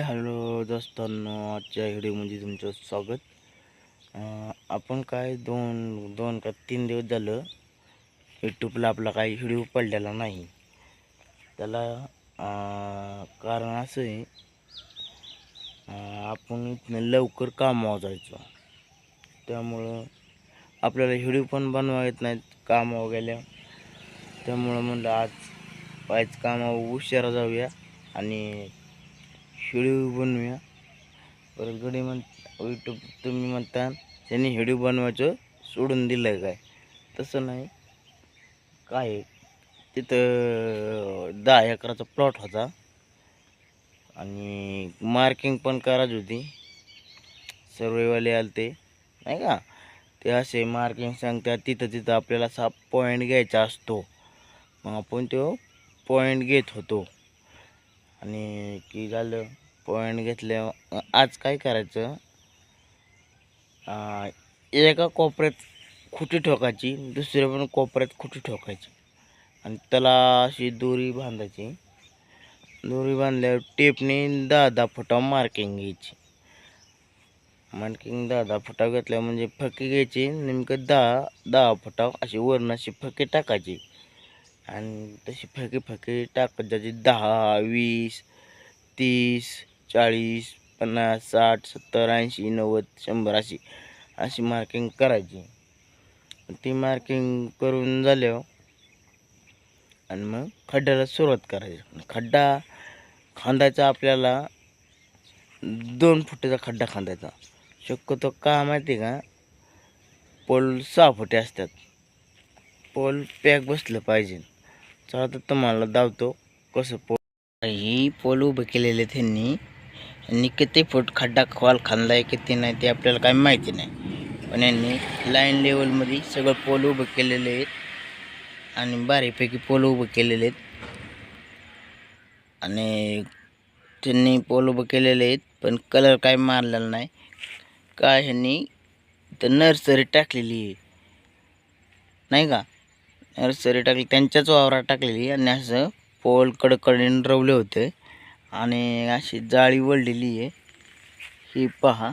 Hello दोस्तांनो आजच्या व्हिडिओमध्ये तुमचं स्वागत. आपण काय दोन दोन का तीन दिवस झालं यूट्यूबला आपला काही व्हिडिओ पडलेला नाही. त्याला कारण असं आहे आपण इथनं लवकर कामावर जायचो. त्यामुळं आपल्याला व्हिडिओ पण बनवा येत नाहीत कामावर गेल्या. त्यामुळं म्हणलं आज आज कामावर उशिरा जाऊया आणि व्हिडिओ बनवूया. परत गडी म्हण यूट्यूब तुम्ही म्हणता त्यांनी व्हिडिओ बनवायचं सोडून दिलं काय? तसं नाही. काय तिथं दहा एकराचा प्लॉट होता. आणि मार्किंग पण करायची होती. सर्वेवाले आले ते नाही का? ते असे मार्किंग सांगतात तिथं तिथं आपल्याला असा पॉईंट घ्यायचा असतो. मग आपण तो पॉईंट घेत होतो. आणि की झालं पॉईंट घेतले आज काय करायचं? एका कोपऱ्यात खुटी ठोकायची दुसऱ्या पण कोपऱ्यात खुटी ठोकायची. आणि त्याला अशी दोरी बांधायची. दोरी बांधल्यावर टेपने दहा दहा फुटा मार्किंग घ्यायची. मार्किंग दहा दहा फुटा घेतल्या म्हणजे फके घ्यायची नेमकं दहा दहा फुटा अशी वरण अशी फके टाकायची. आणि तशी फके फके टाकत जायची दहा वीस तीस चाळीस पन्नास साठ सत्तर ऐंशी नव्वद शंभर अशी अशी मार्किंग करायची. ती मार्किंग करून झाल्यावर हो. आणि मग खड्ड्याला सुरुवात करायची. खड्डा खांदायचा आपल्याला दोन फुटाचा खड्डा खांदायचा. शक्यतो का माहिती आहे का? पोल सहा फुटे असतात. पोल पॅक बसलं पाहिजे. चला तर तुम्हाला दावतो कसं पोल ही पोल उभं केलेले त्यांनी. यांनी किती फूट खड्डा खोल आहे किती नाही ते आपल्याला काही माहिती नाही. पण यांनी लाईन लेवलमध्ये सगळं पोल उभं केलेले आहेत. आणि बारीपैकी पोल उभं केलेले आहेत. आणि त्यांनी पोल उभं केलेले आहेत पण कलर काय मारलेला नाही. काय ह्यांनी तर नर्सरी टाकलेली आहे. नाही का? नर्सरी टाकली त्यांच्याच वावरात टाकलेली. आणि असं पोल कडकडीने रवले होते. आणि अशी जाळी वळलेली आहे. ही पहा.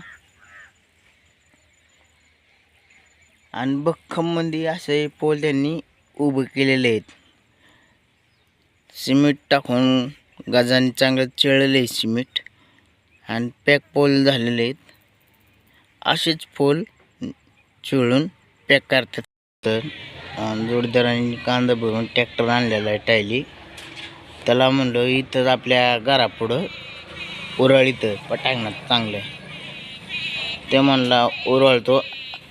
आणि बख्खममध्ये असे पोल त्यांनी उभे केलेले आहेत. सिमेंट टाकून गाजाने चांगलं चिळलेले आहे सिमेंट. आणि पॅक पोल झालेले आहेत. असेच पोल चिळून पॅक करतात. तर जोडीदारांनी कांदा भरून ट्रॅक्टर आणलेला आहे टायली. त्याला म्हणलं इथं आपल्या घरापुढं उरळीतं पटांगणात चांगलं ते म्हणला उरळतो.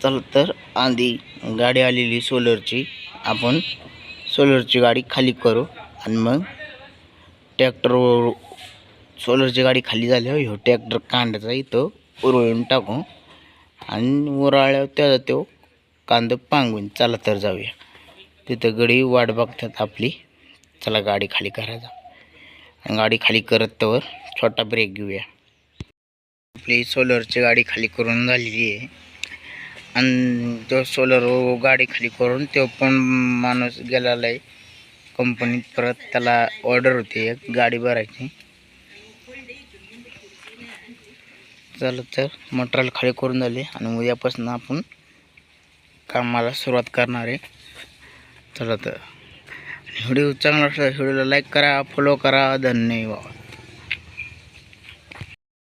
चल तर आधी गाडी आलेली सोलरची. आपण सोलरची गाडी खाली करू आणि मग ट्रॅक्टर सोलरची गाडी खाली झाल्यावर ह्यो ट्रॅक्टर कांद्याचा इथं उरळून टाकू. आणि उराळ्या त्याचा तो कांदं पांगून चला तर जाऊया. तिथं गडी वाट बघतात आपली. चला गाडी खाली करायचा गाडी खाली करत तर छोटा ब्रेक घेऊया. आपली सोलरची गाडी खाली करून झालेली आहे. आणि तो सोलर गाडी खाली करून तो पण माणूस गेलेला आहे. कंपनीत परत त्याला ऑर्डर होती एक गाडी भरायची. चला तर मटेरियल खाली करून झाले. आणि उद्यापासून आपण कामाला सुरुवात करणार आहे. चला तर. व्हिडिओ चांगला असला व्हिडिओला लाईक करा फॉलो करा. धन्यवाद.